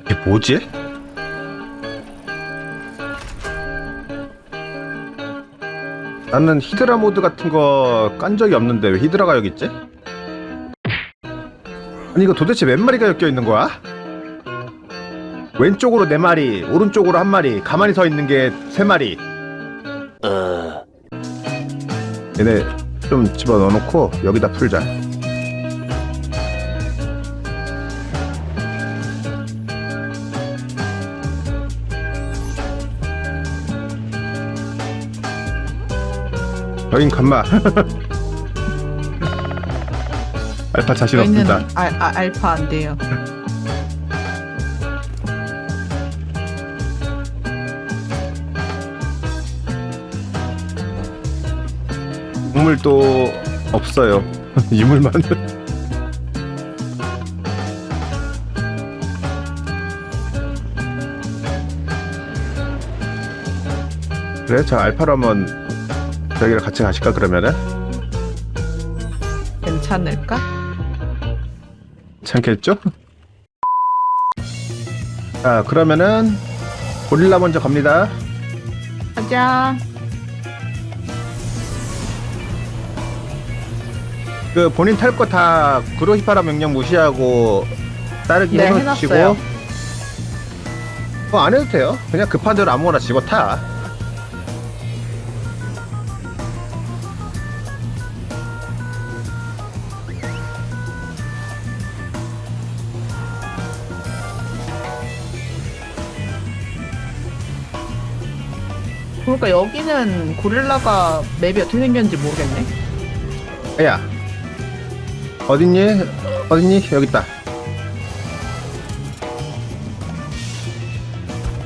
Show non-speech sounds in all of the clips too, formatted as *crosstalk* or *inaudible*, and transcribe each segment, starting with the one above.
이게 뭐지? 나는 히드라 모드 같은 거 깐 적이 없는데 왜 히드라가 여기 있지? 아니 이거 도대체 몇 마리가 엮여 있는 거야? 왼쪽으로 네 마리, 오른쪽으로 한 마리, 가만히 서 있는 게 세 마리. 얘네 좀 집어 넣어놓고 여기다 풀자. 여긴 간마. *laughs* 알파 자신 저희는 없습니다. 알, 아, 알파 안 돼요. 동물도 없어요. *laughs* 이물만. 그래, 저 알파라면 저기를 같이 가실까 그러면은? 괜찮을까? 괜찮겠죠? 자, 그러면은 고릴라 먼저 갑니다. 가자. 그 본인 탈 거 다 구로히파라 명령 무시하고 따르기 네, 해놓으시고 해놨어요. 뭐 안 해도 돼요. 그냥 급한 대로 아무거나 집어 타. 그러니까 여기는 고릴라가 맵이 어떻게 생겼는지 모르겠네. 야 어딨니? 어딨니? 여기 있다.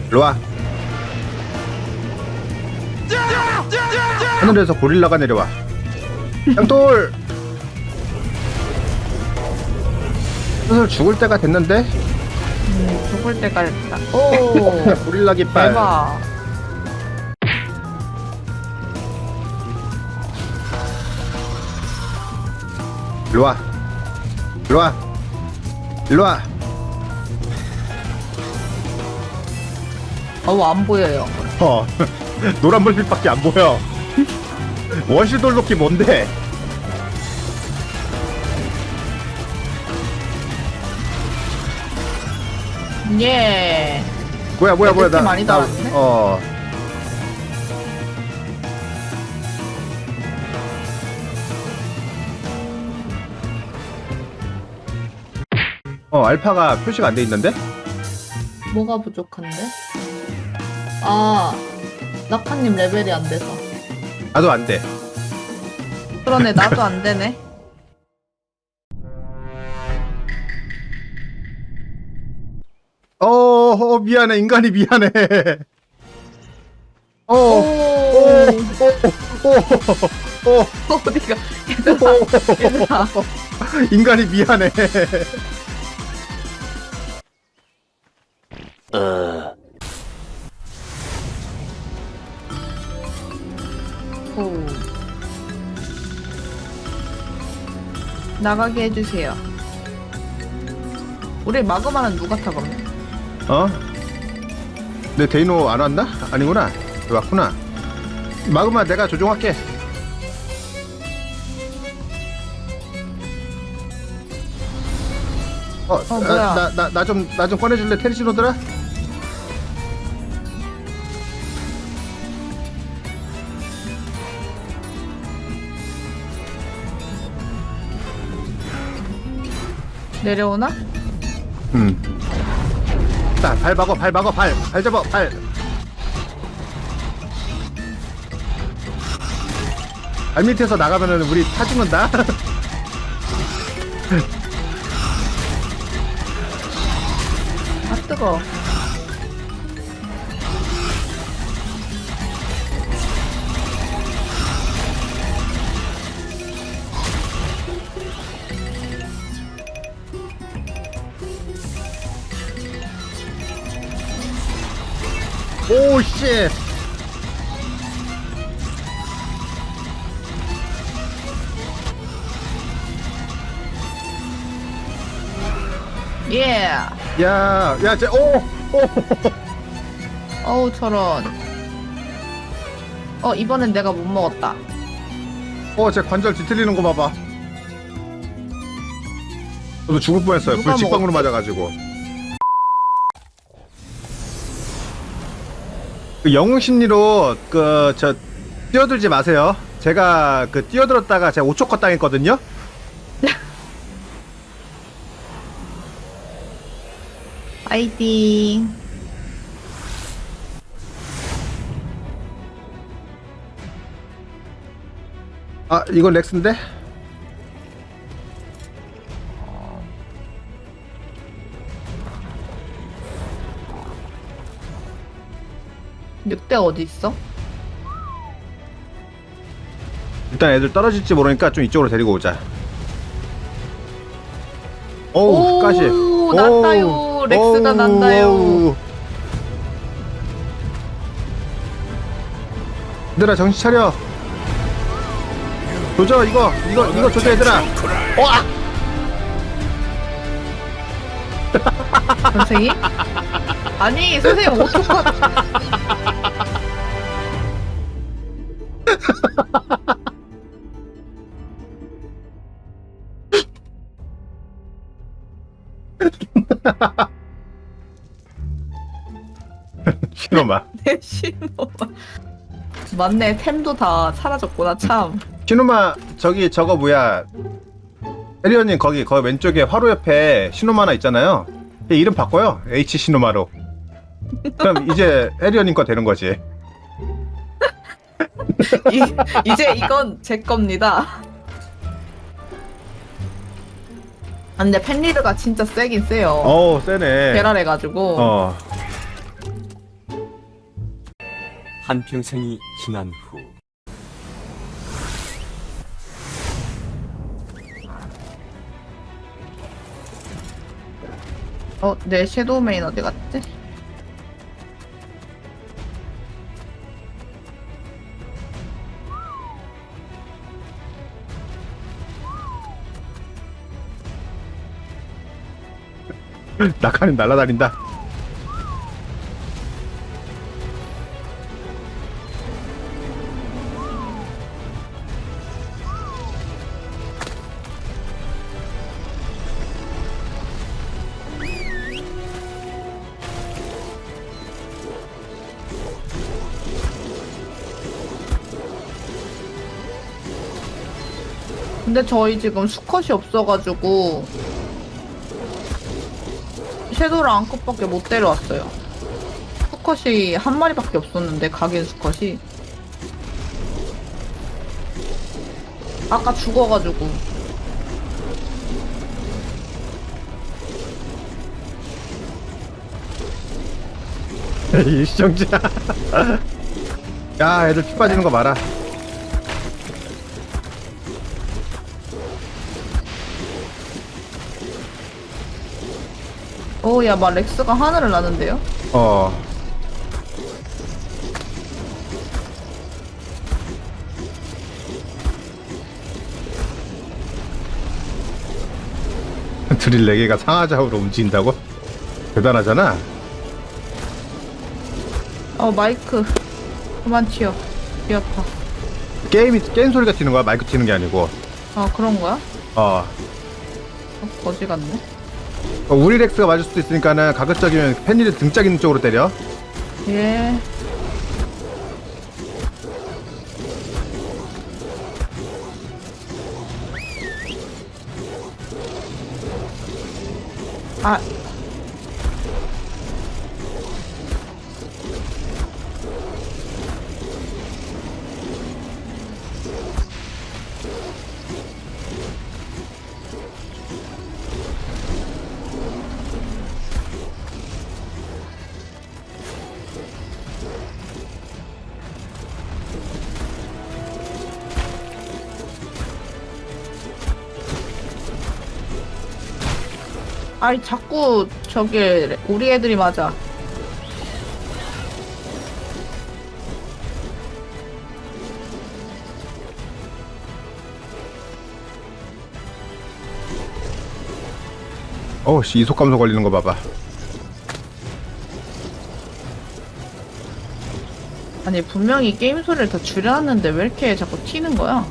일로 와. 하늘에서 고릴라가 내려와. 양돌. 슬슬 죽을 때가 됐는데 음, 죽을 때가 됐다. 오, *laughs* 고릴라 깃발. 대박. 일로 와. 일로 와. 일로 와. 어우, 안 보여요. 어. *laughs* 노란 불빛밖에 안 보여. 원시 돌도끼 뭔데? 예. 뭐야 뭐야 뭐야 이렇게 많이 달았네? 어. 어 알파가 표시가 안 돼 있는데? 뭐가 부족한데? 아, 낙하님 레벨이 안 돼서. 나도 안 돼. 그러네, 나도 안 되네. *laughs* 어, 어 미안해 인간이 미안해. *laughs* 어. 오, 오, 오, 오, 오, 어디가, 얘들아, 얘들아. *laughs* 인간이 미안해. 오. 나가게 해주세요. 우리 마그마는 누가 타 그러면? 어? 내 데이노 안 왔나? 아니구나. 왔구나. 마그마 내가 조종할게. 어, 어, 뭐야. 나나 나 좀 나 좀 꺼내줄래 테리시노들아? 내려오나? 응. 자, 발 박어, 발 박어, 발, 발 잡아, 발. 발 밑에서 나가면은 우리 타 죽는다. *laughs* 아 뜨거. 오, 씨. 예. 야, 야, 쟤, 오, 오. 어우 저런. 어 이번엔 내가 못 먹었다. 어, 제 관절 뒤틀리는 거 봐봐. 저도 죽을 뻔했어요. 누가 불 직방으로 먹었지? 맞아가지고. 그 영웅 심리로 그 저 뛰어들지 마세요. 제가 그 뛰어들었다가 제가 5초 컷 당했거든요. *laughs* 파이팅. 아, 이건 렉스인데? 늑대 어디 있어? 일단 애들 떨어질지 모르니까 좀 이쪽으로 데리고 오자. 오. 났다요. 오우, 렉스가 오우, 난다요. 오우. 얘들아 정신 차려. 조져 이거 이거 이거 조져 얘들아. 와. 선생님? 아니 선생님 오토컷 *laughs* *laughs* 신호마. 내 신호만 맞네 템도 다 사라졌구나 참 신호마 저기 저거 뭐야? 에리언님 거기 거기 왼쪽에 화로 옆에 신호마 하나 있잖아요. 얘 이름 바꿔요. H 신호마로. 그럼 이제 에리언님 거 되는 거지. *laughs* 이, 이제 이건 제 겁니다 아, 근데 팬리드가 진짜 세긴 세요 어우 세네. 배랄해가지고 어. 한평생이 지난 후 어, 내 섀도우 메인 어디 갔지? 낙하는 날아다닌다. 근데 저희 지금 수컷이 없어가지고 섀도우랑 앙컷밖에 못 데려왔어요. 수컷이 한 마리밖에 없었는데 각인 수컷이 아까 죽어가지고 *laughs* 이 시청자. 야, 애들 피 빠지는 거 봐라. 오야 막 렉스가 하늘을 나는데요? 어. 드릴 4개가 상하좌우로 움직인다고? 대단하잖아. 어 마이크 그만 튀어 귀 아파 게임이, 게임 소리가 튀는 거야? 마이크 튀는 게 아니고. 아 그런 거야? 어. 어, 거지 같네 어, 우리 렉스가 맞을 수도 있으니까는 가급적이면 팬리를 등짝 있는 쪽으로 때려. 예 아, 아니 자꾸 저기 우리 애들이 맞아. 어씨 이속 감소 걸리는 거 봐봐. 아니 분명히 게임 소리를 더 줄여놨는데 왜 이렇게 자꾸 튀는 거야?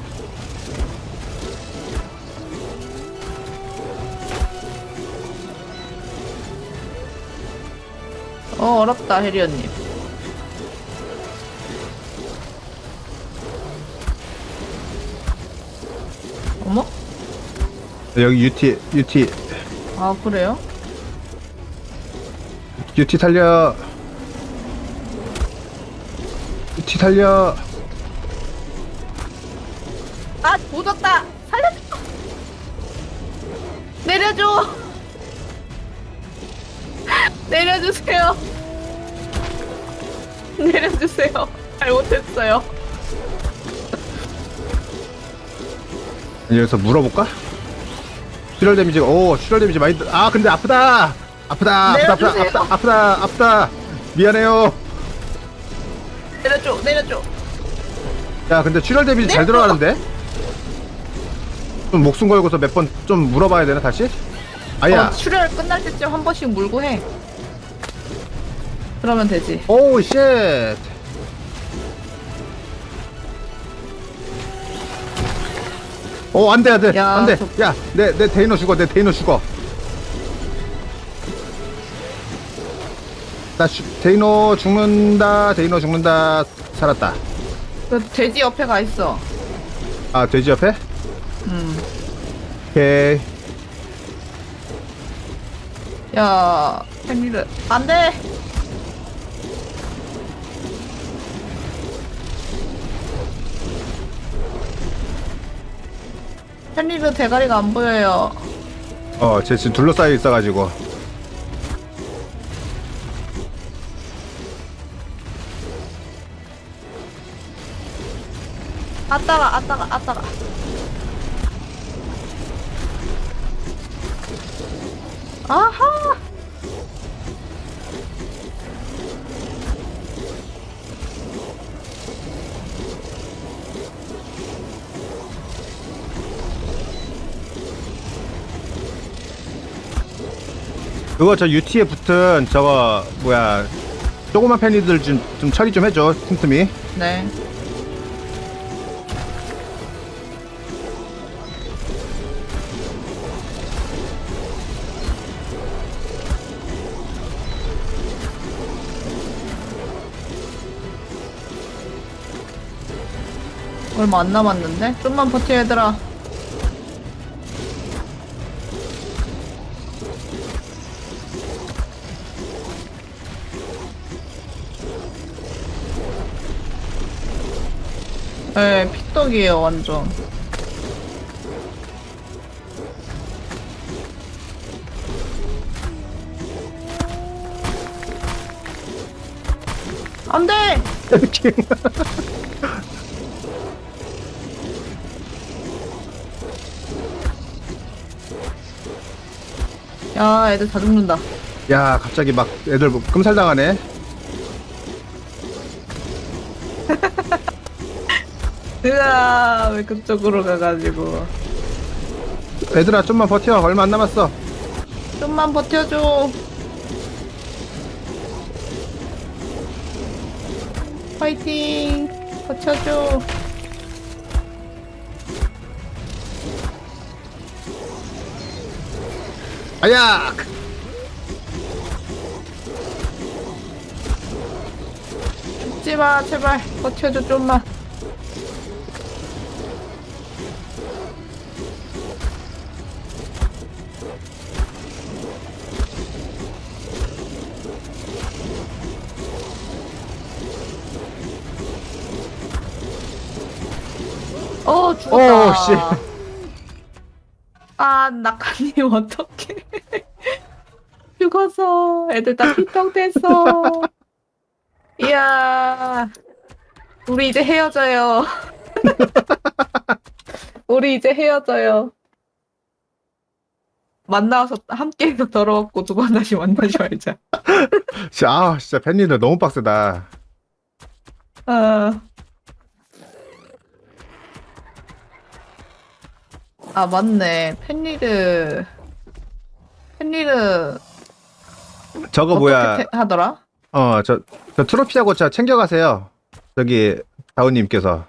어 어렵다 해리언님 어머? 여기 UT UT 아 그래요? UT 달려. UT 달려. 아 도졌다 살려줘 내려줘 *laughs* 내려주세요 *laughs* 내려주세요. 잘못했어요. 여기서 물어볼까? 출혈 데미지 오 출혈 데미지 많이 들- 아 근데 아프다! 아프다 아프다 아프다 내려주세요. 아프다 아프다 아프다. 미안해요. 내려줘 내려줘. 야 근데 출혈 데미지 잘 내려. 들어가는데? 좀 목숨 걸고서 몇 번 좀 물어봐야 되나 다시? 아야. 어, 출혈 끝날 때쯤 한 번씩 물고 해 그러면 되지. 오우 쉣 오 안 돼 안 돼 야, 안 돼. 저- 야 내 내 데이너 죽어 내 데이너 죽어. 나 슈, 데이너 죽는다 데이너 죽는다. 살았다. 그 돼지 옆에 가 있어. 아 돼지 옆에? 음. 오케이. 야 팬리를. 안돼 팬리르 대가리가 안 보여요. 어 쟤 지금 둘러싸여 있어가지고. 아따가 아따가 아따가. 아하 그거 저 UT에 붙은 저거 뭐야 조그만 팬이들 좀, 좀 처리 좀 해줘 틈틈이. 네. 얼마 안 남았는데? 좀만 버텨 얘들아 네, 피떡이에요, 완전. 안 돼! *laughs* 야, 애들 다 죽는다. 야 갑자기 막 애들 뭐 끔살당하네 으아, 왜 그쪽으로 가가지고. 얘들아 좀만 버텨 얼마 안 남았어 좀만 버텨줘. 파이팅! 버텨줘. 아야 죽지 마, 제발. 버텨줘, 좀만. 죽었다. 오, 씨. 아, 낙하님, 어떡해. *laughs* 죽었어. 애들 다 피떡 됐어. 이야. 우리 이제 헤어져요. *laughs* 우리 이제 헤어져요. 만나서 함께 해서 더러웠고 두 번 다시 만나지 말자. *laughs* 진짜, 아 진짜 팬이들 너무 빡세다 아, 아 맞네. 팬리드 펜리르 저거 어떻게 뭐야? 태- 하더라? 어, 저, 저 트로피하고 저 챙겨가세요. 저기 다운님께서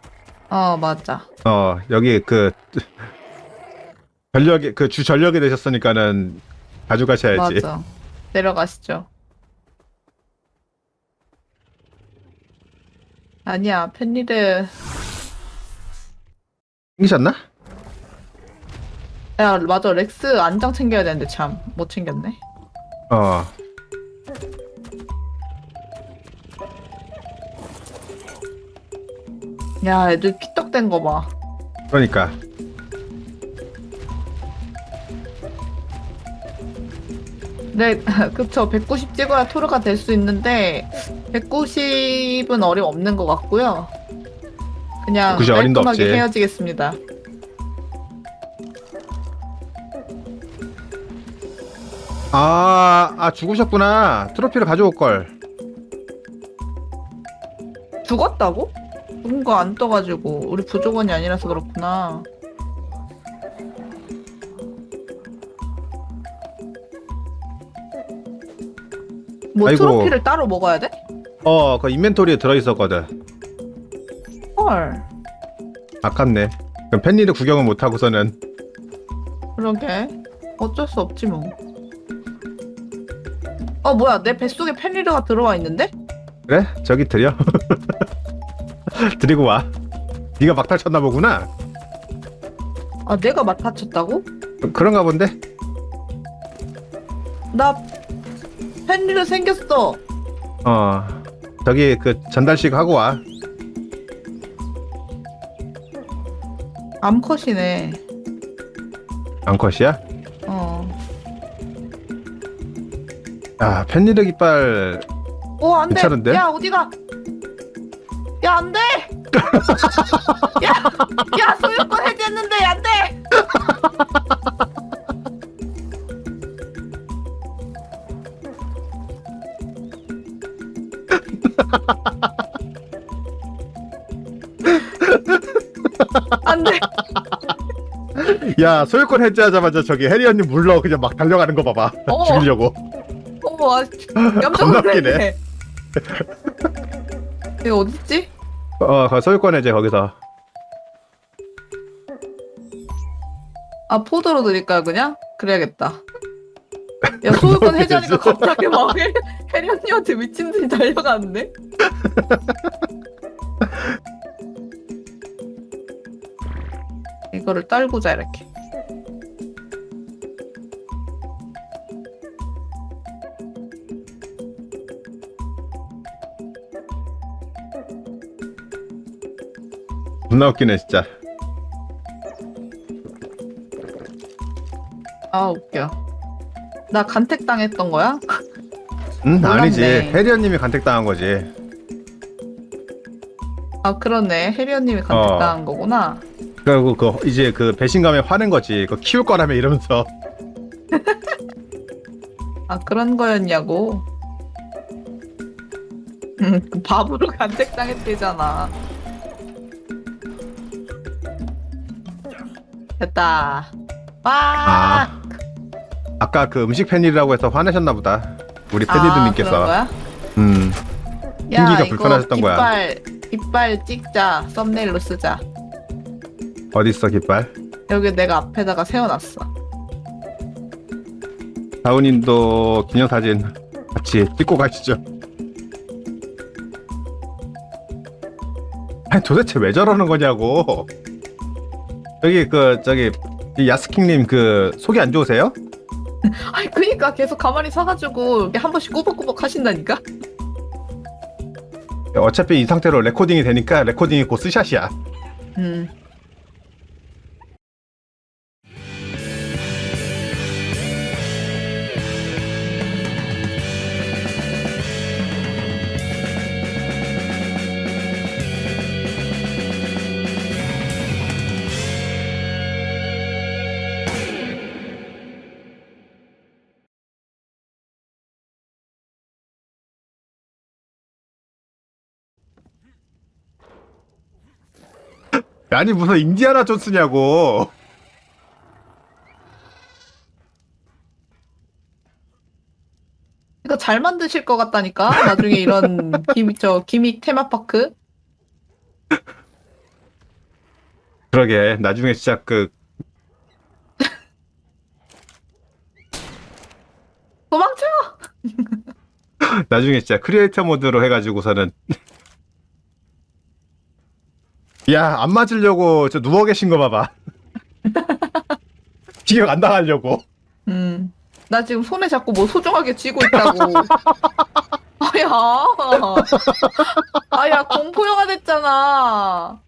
어 맞아. 어 여기 그 전력이 그 주 전력이 되셨으니까는 가져가셔야지. 맞아. 내려가시죠. 아니야 펜리르 챙기셨나? 야 맞아 렉스 안장 챙겨야 되는데 참 못 챙겼네. 어. 야 애들 피떡된 거 봐. 그러니까 네, *laughs* 그쵸. 190 찍어야 토르가 될 수 있는데 190은 어림 없는 것 같고요. 그냥 190 어림도 깔끔하게 없지. 헤어지겠습니다. 아, 아 죽으셨구나. 트로피를 가져올 걸. 죽었다고? 죽은 거안 떠가지고 우리 부족원이 아니라서 그렇구나. 뭐 아이고. 트로피를 따로 먹어야 돼? 어, 그 인벤토리에 들어 있었거든. 헐. 아깝네. 그럼 팬리를 구경을 못 하고서는 그러게. 어쩔 수 없지 뭐. 어 뭐야 내 뱃속에 펜리르가 들어와 있는데? 그래? 저기 드려. *laughs* 드리고 와. 네가 막탈 쳤나 보구나. 아 내가 맡아쳤다고? 그런가 본데. 나 펜리르 생겼어. 어. 저기 그 전달식 하고 와. 암컷이네. 암컷이야? 아, 팬리르 깃발 오 안돼. 괜찮은데? 야 어디가? 야 안돼. 야, 야 소유권 해제했는데 안돼. 안돼. 야 소유권 해제하자마자 저기 해리언님 물러 그냥 막 달려가는 거 봐봐 어. 죽이려고 어머 아, 깜짝. 놀랐네. *laughs* 이거 어딨지? 어그 소유권 해제 거기서 아 포도로 드릴까요 그냥? 그래야겠다. 야 *laughs* 소유권 해제하니까 갑자기 막 해- 혜련이한테 미친 듯이 달려가는데? *laughs* 이거를 떨구자 이렇게. 존나 웃기네 진짜 아 웃겨. 나 간택 당했던 거야? 응 몰랐네. 아니지 해리언님이 간택당한 거지 아 그러네 혜련님이 간택 어. 당한 거구나. 그리고 그 이제 그 배신감에 화낸 거지 그 키울 거라며 이러면서 *laughs* 아 그런 거였냐고. 음, 그 바보로 간택 당했대잖아. 됐다. 와. 아 아까 그 음식 팬이라고 해서 화내셨나 보다 우리 아, 팬이드님께서 거야? 음 야, 이거 불편하셨던 거야. 깃발, 깃발 찍자. 썸네일로 쓰자. 어딨어 깃발 여기 내가 앞에다가 세워놨어. 다운님도 기념사진 같이 찍고 가시죠 아니 도대체 왜 저러는 거냐고 저기 그 저기 이 야스킹님 그 속이 안 좋으세요? *laughs* 아니 그니까 계속 가만히 서가지고 이렇게 한 번씩 꾸벅꾸벅 하신다니까. 어차피 이 상태로 레코딩이 되니까 레코딩이 곧 스샷이야 음. 아니 무슨 인디아나 존스냐고 생각보다 잘 만드실 것 같다니까. 나중에 이런 *laughs* 기믹 저 기믹 테마파크. 그러게 나중에 진짜 그 도망쳐. *laughs* 나중에 진짜 크리에이터 모드로 해가지고서는 *laughs* 야 안 맞으려고 저 누워 계신 거 봐봐 *laughs* 기억 안 당하려고 음. 나 지금 손에 자꾸 뭐 소중하게 쥐고 있다고. *laughs* 아야. 아야 공포 영화 됐잖아.